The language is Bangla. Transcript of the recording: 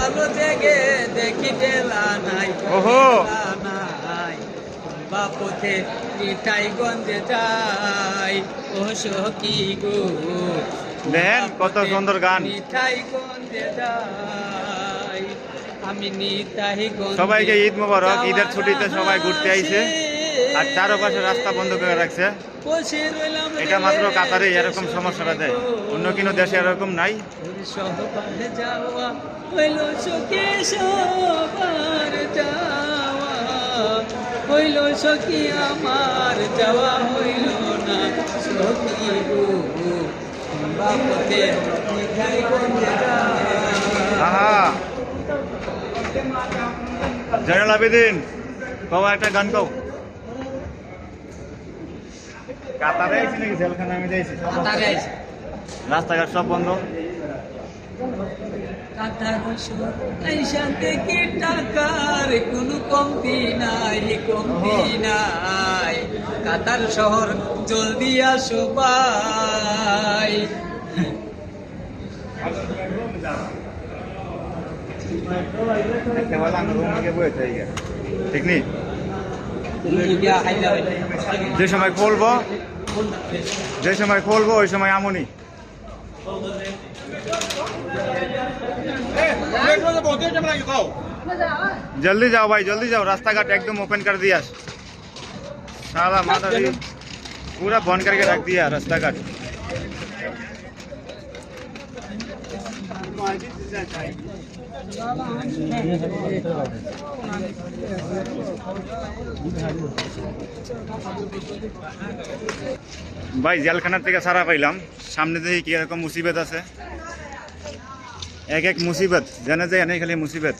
ভালো জেগে দেখি ডেলা নাই ওহো। নাই বাপথে মিঠাই গঞ্জে যাই ও সখী গো দেখেন কত সুন্দর গান। মিঠাই গঞ্জে যাই আমি নিতাই গঞ্জে সবাইকে ঈদ মোবারক। ঈদের ছুটিতে সবাই ঘুরতে আইছে। আর চারপাশে রাস্তা বন্ধ করে রাখছে। এটা মাত্র কাতারে এরকম সমস্যাটা দেয়। অন্য কোনো দেশে এরকম নাই। হইল আমার যাওয়া হইল না বাপতে। আহা আবেদিন কও একটা গান কও কাতারে আইছি নাকি জেলখানা আমি যাইছি কাতারে আইছে। রাস্তাঘাট সব বন্ধ? কাতার টাকার? কোনো কমতি নাই কমতি নাই। কাতার শহর জলদি আসো ভাই। ঠিক নেই? যে সময় খুলবো যে সময় খুলবো ওই সময় আমনি जल्दी जाओ भाई जल्दी जाओ रास्ता घाट एकदम ओपन कर दिया साला माता दी पूरा बंद करके रख दिया रास्ता घाट ভাই, জেলখানার থেকে সারা পাইলাম। সামনে কি রকম মুসিবত আছে। এক এক মুসিবত, জানে যে এনে খালি মুসিবত।